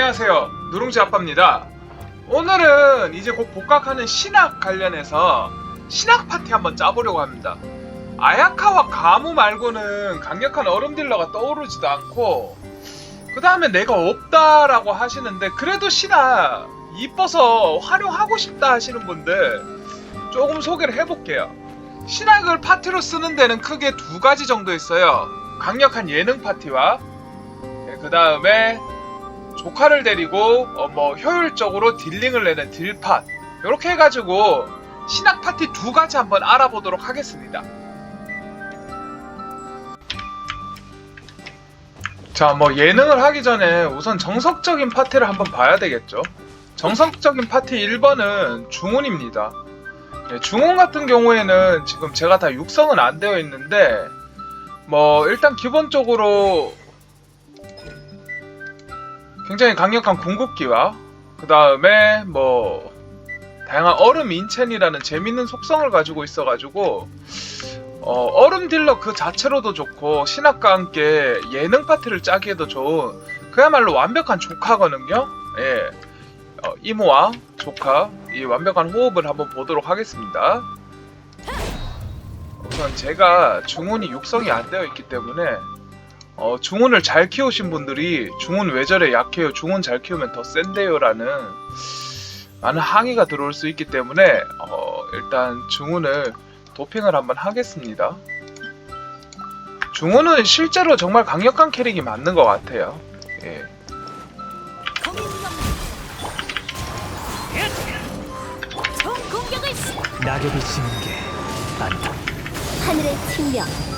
안녕하세요. 누룽지 아빠입니다. 오늘은 이제 곧 복학하는 신학 관련해서 신학 파티 한번 짜보려고 합니다. 아야카와 가무 말고는 강력한 얼음 딜러가 떠오르지도 않고 그 다음에 내가 없다라고 하시는데 그래도 신학 이뻐서 활용하고 싶다 하시는 분들 조금 소개를 해볼게요. 신학을 파티로 쓰는 데는 크게 두 가지 정도 있어요. 강력한 예능 파티와 그 다음에 조카를 데리고 어, 뭐 효율적으로 딜링을 내는 딜팟 이렇게 해가지고 신학 파티 두 가지 한번 알아보도록 하겠습니다. 자, 뭐 예능을 하기 전에 우선 정석적인 파티를 한번 봐야 되겠죠. 정석적인 파티 1번은 중훈입니다. 예, 중훈 같은 경우에는 지금 제가 다 육성은 안 되어 있는데 뭐 일단 기본적으로 굉장히 강력한 궁극기와 그 다음에 뭐 다양한 얼음 인첸이라는 재밌는 속성을 가지고 있어가지고 어, 얼음 딜러 그 자체로도 좋고 신학과 함께 예능 파티를 짜기에도 좋은 그야말로 완벽한 조카거든요. 예, 어, 이모와 조카 이 완벽한 호흡을 한번 보도록 하겠습니다. 우선 제가 중훈이 육성이 안 되어 있기 때문에 어, 중훈을 잘 키우신 분들이 중훈 왜 저래 약해요 중훈 잘 키우면 더 센데요 라는 많은 항의가 들어올 수 있기 때문에 어, 일단 중훈을 도핑을 한번 하겠습니다 중훈은 실제로 정말 강력한 캐릭이 맞는 것 같아요 예. 낙엽이 지는 게 아니다. 하늘의 측명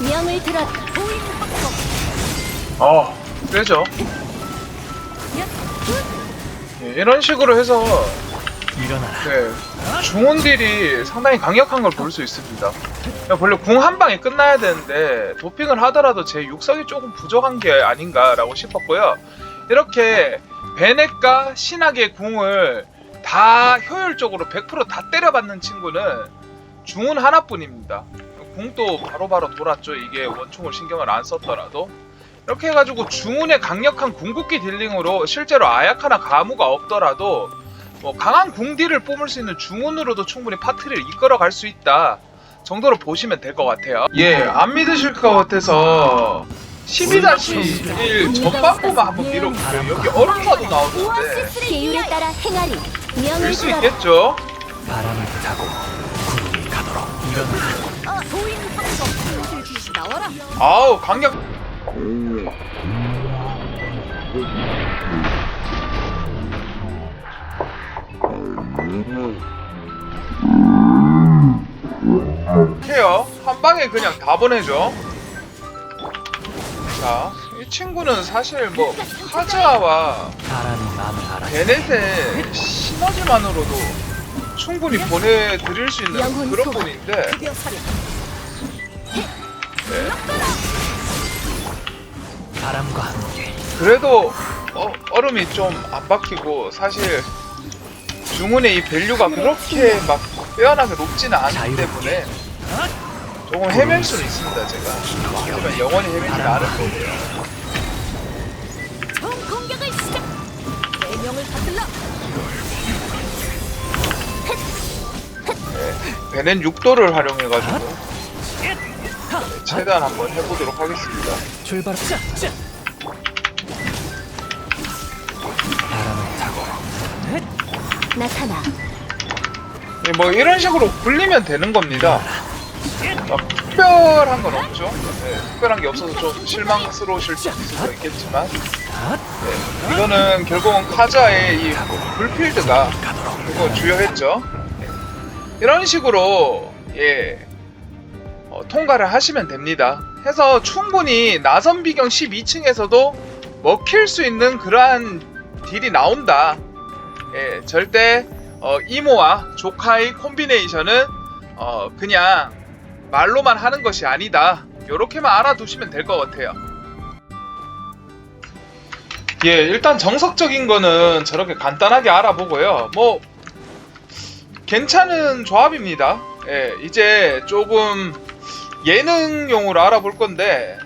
명을 들어 보인 방법 어 세죠 예, 이런 식으로 해서 일어나라. 네, 중원 딜이 상당히 강력한 걸 볼 수 있습니다. 원래 궁 한 방에 끝나야 되는데 도핑을 하더라도 제 육성이 조금 부족한 게 아닌가라고 싶었고요. 이렇게 베넷과 신학의 궁을 다 효율적으로 100%다 때려받는 친구는 중운 하나뿐입니다. 궁도 바로바로 돌았죠. 이게 원총을 신경을 안 썼더라도. 이렇게 해가지고 중운의 강력한 궁극기 딜링으로 실제로 아야카나 가무가 없더라도 뭐 강한 궁딜을 뿜을 수 있는 중운으로도 충분히 파티를 이끌어갈 수 있다 정도로 보시면 될 것 같아요. 예, 안 믿으실 것 같아서 12-1 전반부만 한번 밀어볼게요. 여기 얼음사도 나오는데 계율에 따라 행하리 될 수 있겠죠? 바람을 타고 구름이 가도록 일어 아우 강력. 해요. 한 방에 그냥 다 보내죠. 자, 이 친구는 사실 뭐 카자와. 베넷의 시너지만으로도 충분히 보내드릴 수 있는 그런. 분인데 바람과 함께. 그래도 어, 얼음이 좀 안 박히고 사실 중훈의 이 밸류가 그렇게 막 빼어나게 높지는 않기 때문에 조금 헤맬 수는 있습니다 제가. 하지만 영원히 헤매지 않을 거고요. 총 공격을 시작! 내 명을 받들라 베넷 6도를 활용해가지고. 네, 최대한 한번 해보도록 하겠습니다. 자. 바람을 타고. 나타나. 네, 뭐 이런 식으로 굴리면 되는 겁니다. 막 특별한 건 없죠. 네, 특별한 게 없어서 좀 실망스러우실 수도 있겠지만. 네, 이거는 결국은 카자의 이 불필드가 그거 주요했죠. 예. 이런 식으로 예 어, 통과를 하시면 됩니다. 해서 충분히 나선 비경 12층에서도 먹힐 수 있는 그러한 딜이 나온다. 예, 절대 어, 이모와 조카의 콤비네이션은 어, 그냥 말로만 하는 것이 아니다. 이렇게만 알아두시면 될 것 같아요. 예, 일단 정석적인 거는 저렇게 간단하게 알아보고요. 뭐 괜찮은 조합입니다. 예, 이제 조금 예능용으로 알아볼 건데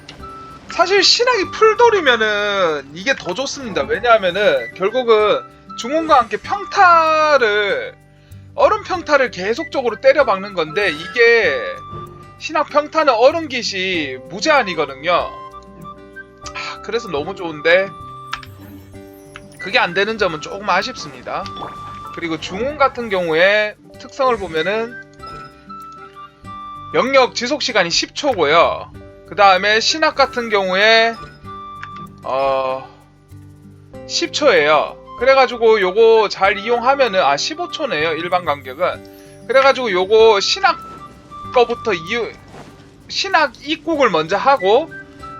사실 신학이 풀돌이면은 이게 더 좋습니다. 왜냐하면은 결국은 중원과 함께 평타를 얼음 평타를 계속적으로 때려 박는 건데 이게 신학 평타는 얼음 깃이 무제한이거든요. 아, 그래서 너무 좋은데 그게 안 되는 점은 조금 아쉽습니다. 그리고 중원 같은 경우에 특성을 보면은 영역 지속 시간이 10초고요. 그 다음에 신학 같은 경우에 어 10초예요. 그래가지고 요거 잘 이용하면은 아 15초네요 일반 간격은. 그래가지고 요거 신학 거부터 이유 신학 입국을 먼저 하고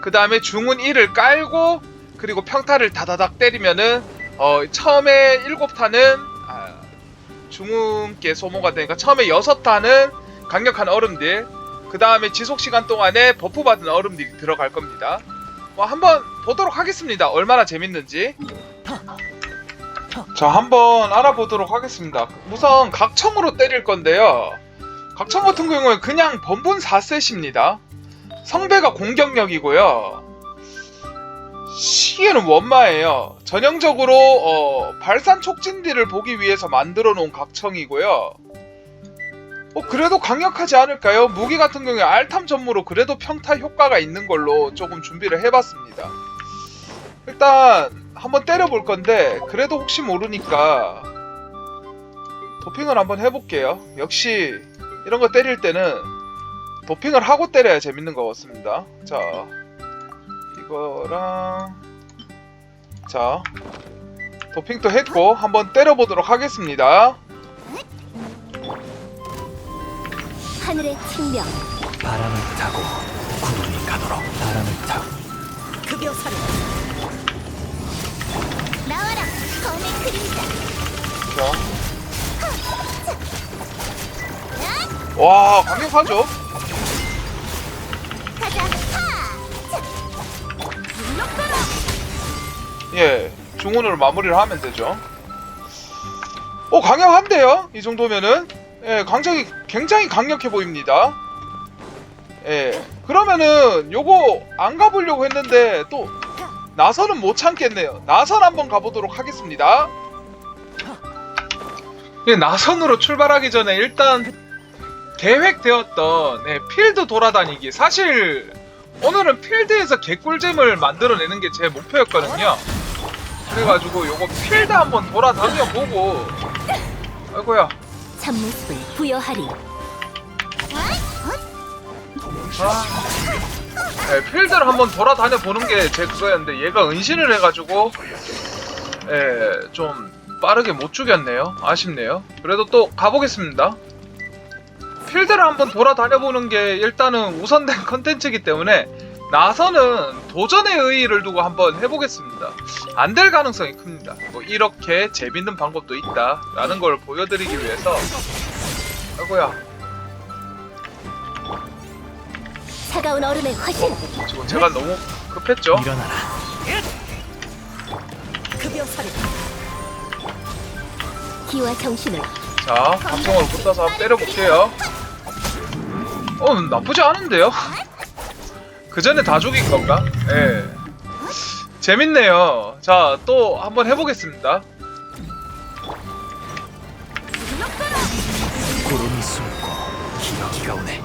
그 다음에 중운 1을 깔고 그리고 평타를 다다닥 때리면은 어 처음에 7타는 아, 중운께 소모가 되니까 처음에 6타는 강력한 얼음들 그 다음에 지속 시간 동안에 버프 받은 얼음들이 들어갈 겁니다. 뭐 한번 보도록 하겠습니다. 얼마나 재밌는지. 자, 한번 알아보도록 하겠습니다. 우선 각청으로 때릴 건데요. 각청 같은 경우에 그냥 번분 4셋입니다. 성배가 공격력이고요. 시계는 원마예요. 전형적으로 어, 발산 촉진기를 보기 위해서 만들어 놓은 각청이고요. 어, 그래도 강력하지 않을까요? 무기 같은 경우에 알탐 전무로 그래도 평타 효과가 있는 걸로 조금 준비를 해봤습니다. 일단 한번 때려볼 건데 그래도 혹시 모르니까 도핑을 한번 해볼게요. 역시 이런 거 때릴 때는 도핑을 하고 때려야 재밌는 것 같습니다. 자, 이거랑 자 도핑도 했고 한번 때려보도록 하겠습니다. 하늘의 측면 바람을 타고 구름이 가도록 바람을 타고 급여 사료 나와라 검의 그림자 자. 와 강력하죠? 가자 물러가라 예, 중원으로 마무리를 하면 되죠. 오, 강력한데요? 이 정도면은? 예, 강적이 굉장히 강력해 보입니다. 예, 그러면은 요거 안 가보려고 했는데 또 나선은 못 참겠네요. 나선 한번 가보도록 하겠습니다. 예, 나선으로 출발하기 전에 일단 계획되었던 예, 필드 돌아다니기 사실 오늘은 필드에서 개꿀잼을 만들어내는 게 제 목표였거든요. 그래가지고 요거 필드 한번 돌아다녀 보고 아이고야 참모습을 부여하리 아, 네, 필드를 한번 돌아다녀 보는 게 제 그거였는데 얘가 은신을 해가지고 예, 좀 빠르게 못 죽였네요. 아쉽네요. 그래도 또 가보겠습니다. 필드를 한번 돌아다녀 보는 게 일단은 우선된 컨텐츠이기 때문에 나서는 도전의 의의를 두고 한번 해보겠습니다. 안 될 가능성이 큽니다. 뭐 이렇게 재밌는 방법도 있다라는 걸 보여드리기 위해서 아이고야 차가운 얼음의 화신 지금 제가 너무 급했죠? 일어나라 급여 기와 정신을 자, 감성으로 붙어서 한번 때려볼게요. 어, 나쁘지 않은데요? 그 전에 다 죽인 건가? 예. 재밌네요. 자, 또 한번 해보겠습니다. 구름이 숨고 기러기가 오네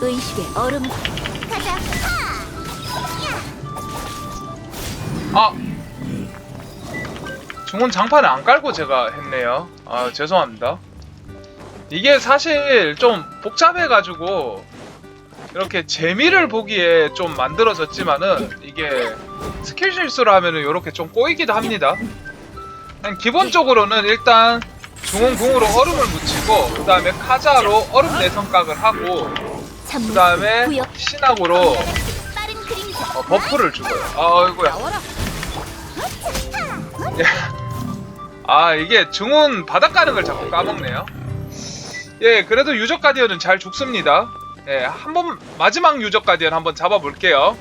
의식의 얼음 가자 아! 중원 장판을 안 깔고 제가 했네요. 아, 죄송합니다. 이게 사실 좀 복잡해가지고 이렇게 재미를 보기에 좀 만들어졌지만은 이게 스킬 실수를 하면은 이렇게 좀 꼬이기도 합니다. 기본적으로는 일단 중원궁으로 얼음을 묻히고 그 다음에 카자로 얼음 내성각을 하고 그 다음에 신학으로 어, 버프를 주고요. 아이고야. 나와라 아 이게 중운 바닥 가는 걸 자꾸 까먹네요. 예, 그래도 유적 가디언은 잘 죽습니다. 예, 한번 마지막 유적 가디언 한번 잡아볼게요.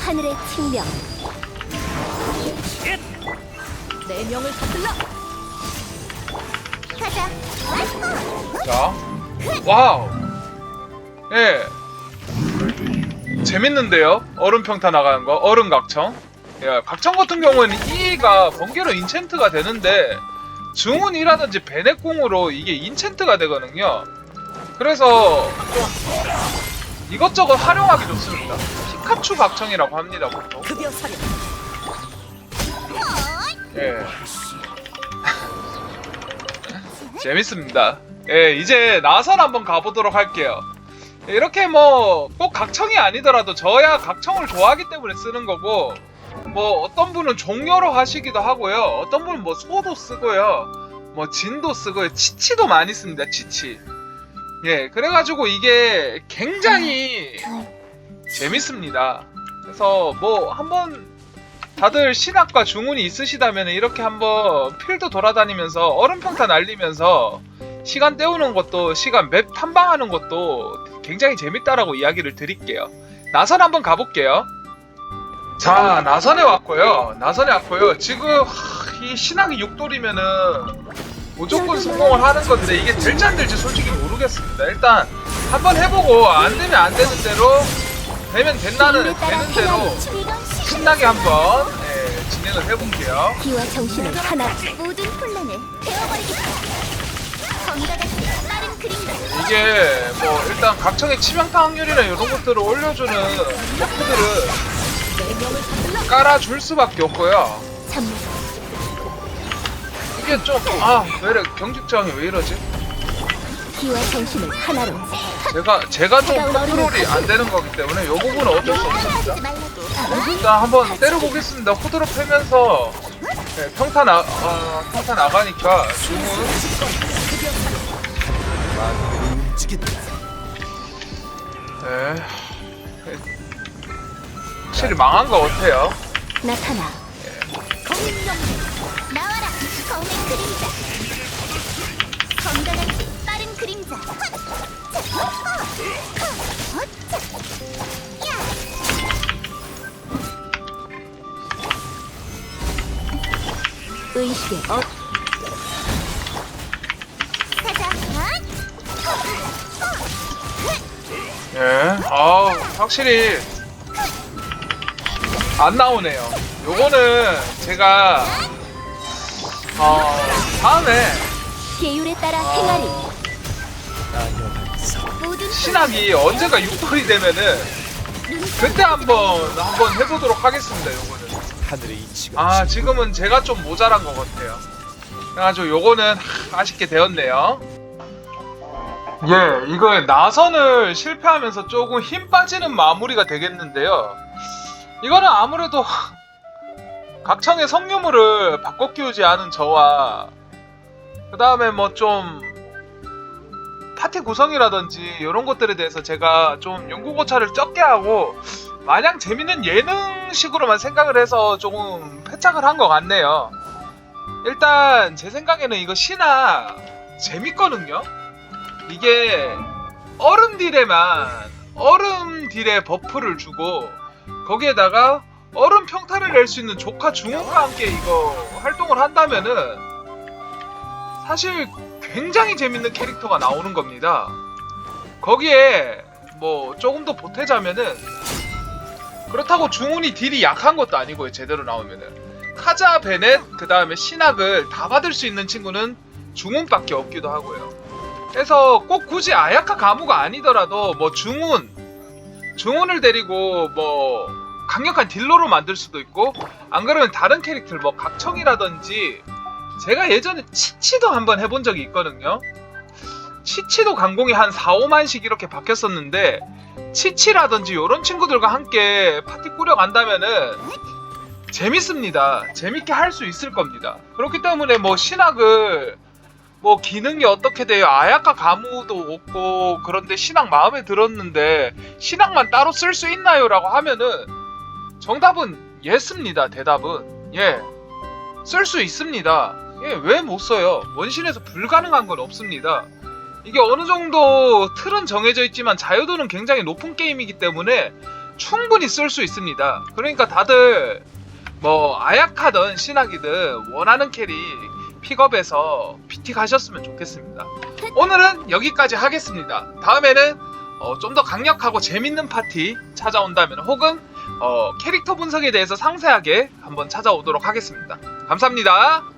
하늘의 측면 내 명을 받들라 가자 자, 와우. 예, 재밌는데요? 얼음 평타 나가는 거, 얼음 각청. 예, 각청 같은 경우에는 2가 번개로 인챈트가 되는데 증운이라든지 베넷공으로 이게 인챈트가 되거든요. 그래서 좀 이것저것 활용하기 좋습니다. 피카츄 각청이라고 합니다, 보통. 예. 재밌습니다. 예, 이제 나선 한번 가보도록 할게요. 이렇게 뭐 꼭 각청이 아니더라도 저야 각청을 좋아하기 때문에 쓰는 거고 뭐 어떤 분은 종료로 하시기도 하고요. 어떤 분은 뭐 소도 쓰고요. 뭐 진도 쓰고요. 치치도 많이 씁니다. 치치. 예, 그래가지고 이게 굉장히 재밌습니다. 그래서 뭐 한번 다들 신학과 중운이 있으시다면 이렇게 한번 필드 돌아다니면서 얼음평타 날리면서 시간 때우는 것도 시간 맵 탐방하는 것도 굉장히 재밌다라고 이야기를 드릴게요. 나선 한번 가볼게요. 자 나선에 왔고요. 나선에 왔고요. 지금 하, 이 신학이 6돌이면은 무조건 성공을 하는 건데 이게 될지 안 될지 솔직히 모르겠습니다. 일단 한번 해보고 안 되면 안 되는 대로 되면 된다는 되는 대로 신나게 한번 예, 진행을 해볼게요. 기와 정신을 하나. 모든 혼란을 태워버리겠다. 검과 같이 빠른 그림자. 이게 뭐 일단 각청의 치명타 확률이나 이런 것들을 올려주는 명을 서둘러. 깔아줄 수밖에 없고요. 잠. 이게 좀아왜 이래 경직장이 왜 이러지? 기와 정신을 하나로. 제가 제가 좀 컨트롤이 안 되는 거기 때문에 이 부분은 어쩔 수 없습니다. 일단 한번 때려보겠습니다. 호드로 패면서 네, 평타 나 어, 평타 나가니까 주문. 네. 확실히 망한 것 같아요. 나타나. 검 검과 같이 빠른 그림자. 의식의 어. 가자. 예. 아 확실히 안 나오네요. 요거는 제가 어 다음에 계율에 따라 행하리. 모든 신학이 언제가 6돌이 되면은 그때 한번 한번 해보도록 하겠습니다. 요거는. 하늘의 이치가 아 지금은 제가 좀 모자란 것 같아요. 그래가지고 요거는 하, 아쉽게 되었네요. 예, 이거 나선을 실패하면서 조금 힘 빠지는 마무리가 되겠는데요. 이거는 아무래도 각청의 성유물을 바꿔 끼우지 않은 저와 그 다음에 뭐 좀 파티 구성이라든지 이런 것들에 대해서 제가 좀 연구 고찰을 적게 하고 마냥 재밌는 예능식으로만 생각을 해서 조금 패착을 한 것 같네요. 일단 제 생각에는 이거 신화 재밌거든요. 이게 얼음 딜에만 얼음 딜에 버프를 주고 거기에다가 얼음 평타를 낼 수 있는 조카 중원과 함께 이거 활동을 한다면은 사실 굉장히 재밌는 캐릭터가 나오는 겁니다. 거기에 뭐 조금 더 보태자면은 그렇다고 중훈이 딜이 약한 것도 아니고요. 제대로 나오면은 카자 베넷 그 다음에 신학을 다 받을 수 있는 친구는 중훈밖에 없기도 하고요. 그래서 꼭 굳이 아야카 가무가 아니더라도 뭐 중훈 중훈을 데리고 뭐 강력한 딜러로 만들 수도 있고 안 그러면 다른 캐릭터를 뭐 각청이라든지 제가 예전에 치치도 한번 해본 적이 있거든요. 치치도 강공이 한 4, 5만씩 이렇게 바뀌었었는데 치치라든지 이런 친구들과 함께 파티 꾸려간다면은 재밌습니다. 재밌게 할 수 있을 겁니다. 그렇기 때문에 뭐 신학을 뭐 기능이 어떻게 돼요? 아야카 가무도 없고 그런데 신학 마음에 들었는데 신학만 따로 쓸 수 있나요? 라고 하면은 정답은 예스입니다. 대답은 예. 쓸 수 있습니다. 예, 왜못 써요? 원신에서 불가능한 건 없습니다. 이게 어느 정도 틀은 정해져 있지만 자유도는 굉장히 높은 게임이기 때문에 충분히 쓸 수 있습니다. 그러니까 다들 뭐 아약하던 신학이든 원하는 캐릭 픽업해서 PT 가셨으면 좋겠습니다. 오늘은 여기까지 하겠습니다. 다음에는 어, 좀 더 강력하고 재밌는 파티 찾아온다면 혹은 어, 캐릭터 분석에 대해서 상세하게 한번 찾아오도록 하겠습니다. 감사합니다.